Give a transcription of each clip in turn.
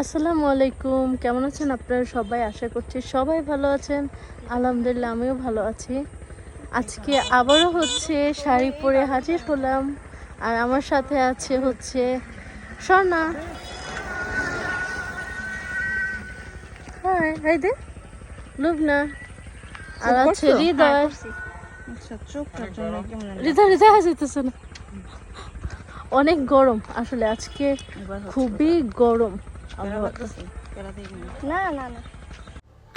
আসসালামু আলাইকুম। কেমন আছেন আপনারা সবাই? আশা করছি সবাই ভালো আছেন। আলহামদুলিল্লাহ আমিও ভালো আছি। আজকে আবারও হচ্ছে শাড়ি পরে হাজির হলাম। আর আমার সাথে আছে হচ্ছে স্বর্ণা। হাই দে লুবনা। আর আছে হৃদয়। আচ্ছা জন্য কেমন জানি হৃদয় হৃদয় হাসিতেছে না। অনেক গরম। আসলে আজকে খুবই গরম। না না না।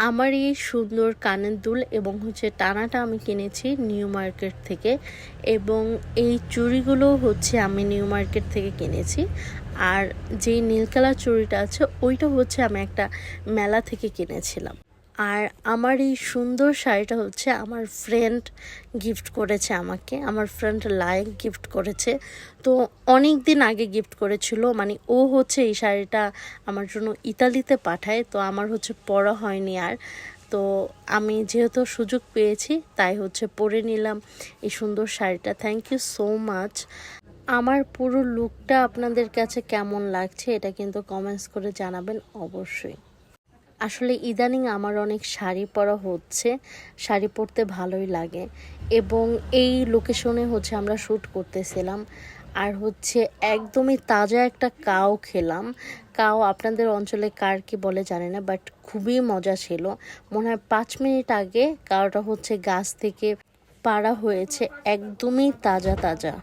আমার এই সুন্দর কানের দুল এবং হচ্ছে টানাটা আমি কিনেছি নিউ মার্কেট থেকে এবং এই চুড়িগুলো হচ্ছে আমি নিউ মার্কেট থেকে কিনেছি। আর যে নীল কালার চুড়িটা আছে ওইটা হচ্ছে আমি একটা মেলা থেকে কিনেছিলাম। আর আমার এই সুন্দর শাড়িটা হচ্ছে আমার ফ্রেন্ড গিফট করেছে আমাকে। আমার ফ্রেন্ড লাইক গিফট করেছে। তো অনেক দিন আগে গিফট করেছিল। মানে ও হচ্ছে এই শাড়িটা আমার জন্য ইতালিতে পাঠায়। তো আমার হচ্ছে পরা হয়নি আর। তো আমি যেহেতু সুযোগ পেয়েছি, তাই হচ্ছে পরে নিলাম এই সুন্দর শাড়িটা। থ্যাংক ইউ সো মাচ আমার পুরো লুকটা আপনাদের কাছে কেমন লাগছে, এটা কিন্তু কমেন্টস করে জানাবেন অবশ্যই। আসলে ইদানিং আমার অনেক শাড়ি পরা হচ্ছে, শাড়ি পরতে ভালোই লাগে এবং এই লোকেশনে হচ্ছে আমরা শ্যুট করতেছিলাম আর হচ্ছে একদমই তাজা একটা কাও খেলাম। কাও আপনাদের অঞ্চলে কার কি বলে জানি না বাট খুবই মজা ছিল। মনে হয় পাঁচ মিনিট আগে কাওটা হচ্ছে গাছ থেকে পাড়া হয়েছে, একদমই তাজা তাজা।